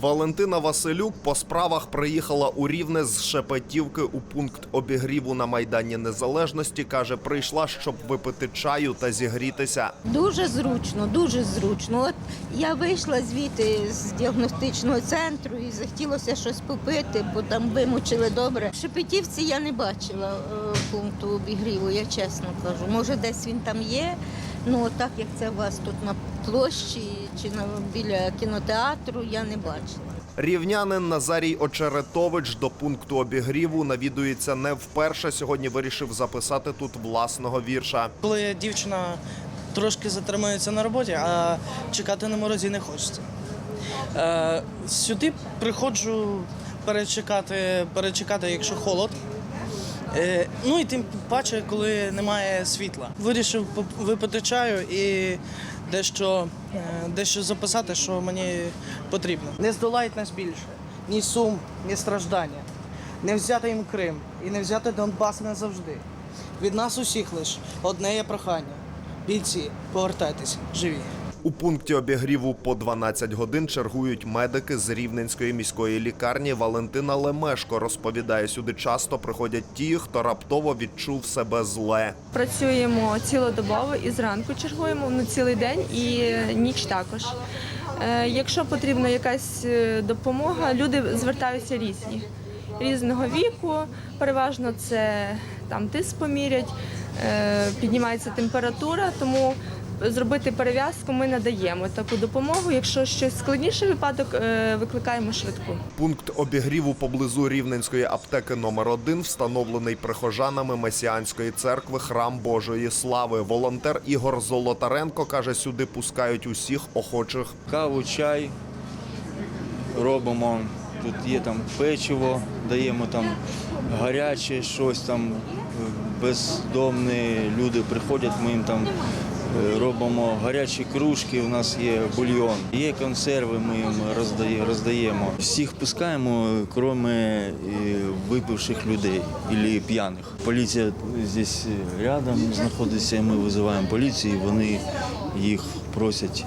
Валентина Василюк по справах приїхала у Рівне з Шепетівки у пункт обігріву на Майдані Незалежності. Каже, прийшла, щоб випити чаю та зігрітися. Дуже зручно, дуже зручно. От я вийшла звідти з діагностичного центру і захотілося щось попити, бо там вимучили добре. В Шепетівці я не бачила е, пункту обігріву, я чесно кажу. Може, десь він там є. Ну, так як це у вас тут на площі чи на біля кінотеатру, я не бачила. Рівнянин Назарій Очеретович до пункту обігріву навідується не вперше. Сьогодні вирішив записати тут власного вірша. Коли дівчина трошки затримується на роботі, а чекати на морозі не хочеться. Е, сюди приходжу перечекати, перечекати, якщо холод. Е, ну і тим паче, коли немає світла. Вирішив випити чаю і дещо, е, дещо записати, що мені потрібно. Не здолають нас більше ні сум, ні страждання. Не взяти їм Крим і не взяти Донбас назавжди. Від нас усіх лиш одне є прохання. Бійці, повертайтесь, живі. У пункті обігріву по 12 годин чергують медики з Рівненської міської лікарні. Валентина Лемешко розповідає, сюди часто приходять ті, хто раптово відчув себе зле. Працюємо цілодобово і зранку чергуємо ну, цілий день і ніч також. Е, якщо потрібна якась е, допомога, люди звертаються різні. Різного віку, переважно це там тиск помірять, е, піднімається температура, тому зробити перев'язку ми надаємо таку допомогу. Якщо щось складніший випадок, е, викликаємо швидку. Пункт обігріву поблизу Рівненської аптеки номер 1 встановлений прихожанами Месіанської церкви Храм Божої Слави. Волонтер Ігор Золотаренко каже, сюди пускають усіх охочих. каву, чай робимо. Тут є там печиво, даємо там гаряче, щось там бездомні люди приходять, ми їм там е, робимо гарячі кружки, у нас є бульйон, є консерви, ми їм роздає- роздаємо. Всіх пускаємо, крім е, випивших людей або п'яних. Поліція тут рядом знаходиться, ми визиваємо поліцію, вони їх просять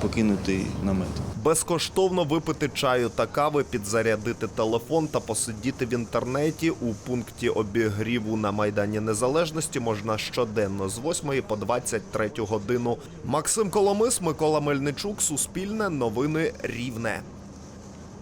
покинути намет. Безкоштовно випити чаю та кави, підзарядити телефон та посидіти в інтернеті у пункті обігріву на Майдані Незалежності можна щоденно з 8 по 23 годину. Максим Коломис, Микола Мельничук, Суспільне, Новини Рівне.